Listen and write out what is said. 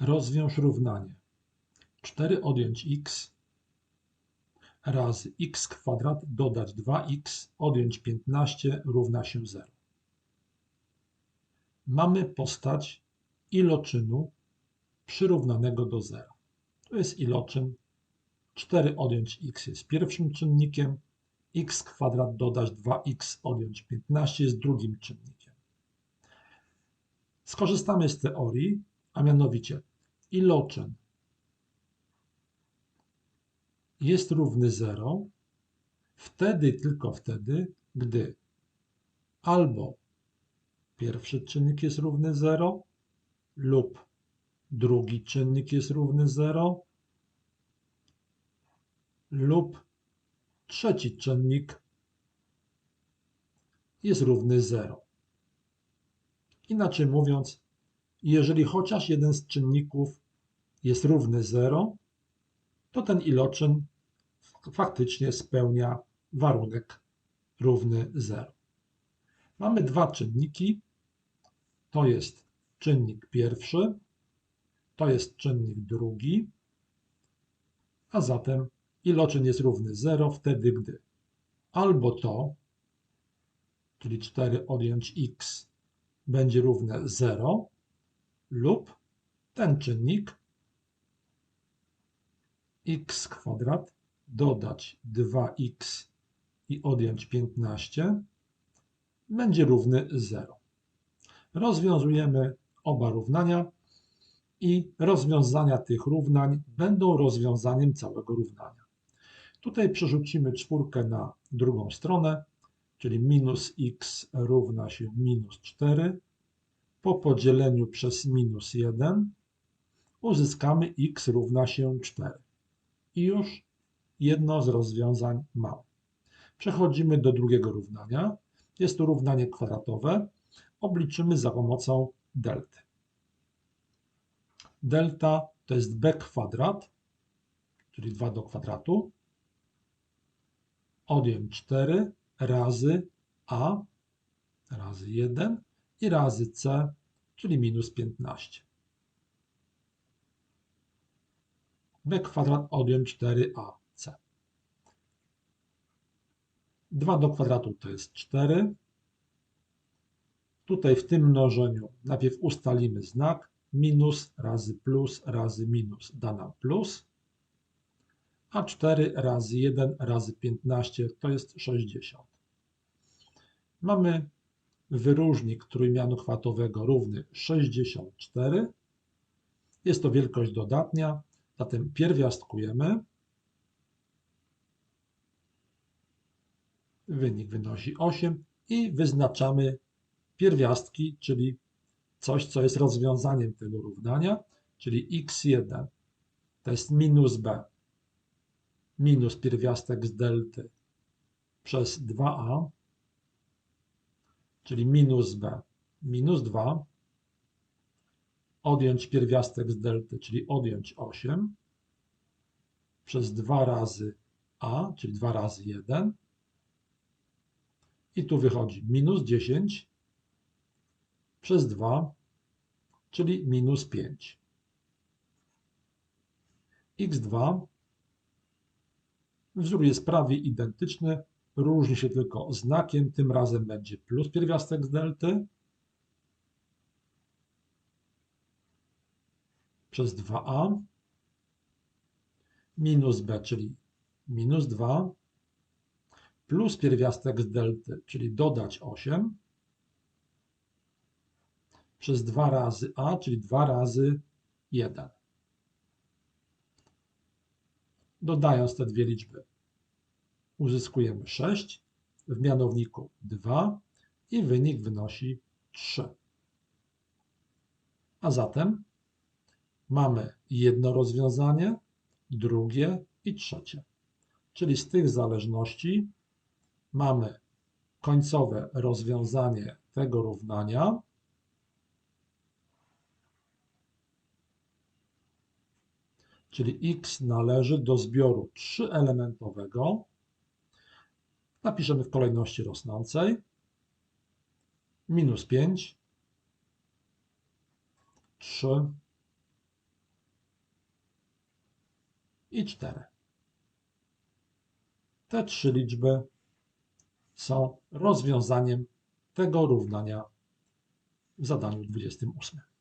Rozwiąż równanie. 4 odjąć x razy x kwadrat dodać 2x odjąć 15 równa się 0. Mamy postać iloczynu przyrównanego do 0. To jest iloczyn 4 odjąć x jest pierwszym czynnikiem, x kwadrat dodać 2x odjąć 15 jest drugim czynnikiem. Skorzystamy z teorii, a mianowicie iloczyn jest równy 0 wtedy, tylko wtedy, gdy albo pierwszy czynnik jest równy 0 lub drugi czynnik jest równy 0 lub trzeci czynnik jest równy 0. Inaczej mówiąc, jeżeli chociaż jeden z czynników jest równy 0, to ten iloczyn faktycznie spełnia warunek równy 0. Mamy dwa czynniki. To jest czynnik pierwszy, to jest czynnik drugi, a zatem iloczyn jest równy 0 wtedy, gdy albo to, czyli 4 odjąć x, będzie równe 0, lub ten czynnik x kwadrat dodać 2x i odjąć 15 będzie równy 0. Rozwiązujemy oba równania i rozwiązania tych równań będą rozwiązaniem całego równania. Tutaj przerzucimy czwórkę na drugą stronę, czyli minus x równa się minus 4. Po podzieleniu przez minus 1 uzyskamy x równa się 4. I już jedno z rozwiązań mamy. Przechodzimy do drugiego równania. Jest to równanie kwadratowe. Obliczymy za pomocą delty. Delta to jest b kwadrat, czyli 2 do kwadratu, odjąć 4 razy a razy 1 i razy c, czyli minus 15. b kwadrat odjąć 4ac. 2 do kwadratu to jest 4. Tutaj w tym mnożeniu najpierw ustalimy znak minus razy plus razy minus da nam plus, a 4 razy 1 razy 15 to jest 60. Mamy wyróżnik trójmianu chwatowego równy 64. Jest to wielkość dodatnia, zatem pierwiastkujemy. Wynik wynosi 8 i wyznaczamy pierwiastki, czyli coś, co jest rozwiązaniem tego równania, czyli x1 to jest minus b minus pierwiastek z delty przez 2a, czyli minus b minus 2, odjąć pierwiastek z delty, czyli odjąć 8, przez 2 razy a, czyli 2 razy 1, i tu wychodzi minus 10 przez 2, czyli minus 5. x2 wzór jest prawie identyczny, różni się tylko znakiem, tym razem będzie plus pierwiastek z delty. Przez 2a minus b, czyli minus 2 plus pierwiastek z delty, czyli dodać 8 przez 2 razy a, czyli 2 razy 1. Dodając te dwie liczby uzyskujemy 6, w mianowniku 2 i wynik wynosi 3. A zatem mamy jedno rozwiązanie, drugie i trzecie. Czyli z tych zależności mamy końcowe rozwiązanie tego równania, czyli x należy do zbioru trzyelementowego napiszemy w kolejności rosnącej, minus 5, 3 i 4. Te trzy liczby są rozwiązaniem tego równania w zadaniu 28.